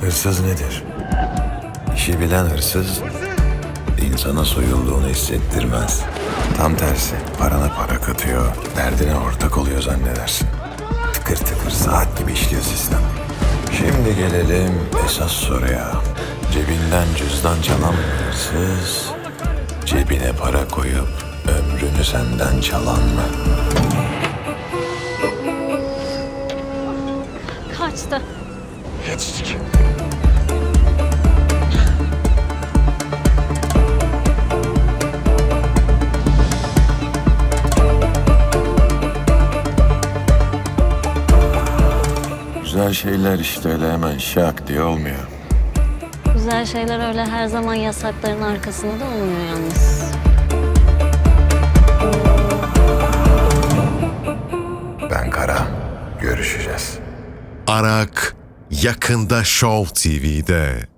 Hırsız nedir? İşi bilen hırsız insana soyulduğunu hissettirmez. Tam tersi parana para katıyor, derdine ortak oluyor zannedersin. Tıkır tıkır saat gibi işliyor sistem. Şimdi gelelim esas soruya. Cebinden cüzdan çalan hırsız, cebine para koyup ömrünü senden çalan mı? Kaçtı. Yetiştik. Güzel şeyler işte öyle hemen şak diye olmuyor. Güzel şeyler öyle her zaman yasakların arkasında olmuyor yalnız. Ben Kara. Görüşeceğiz. Arak yakında Show TV'de.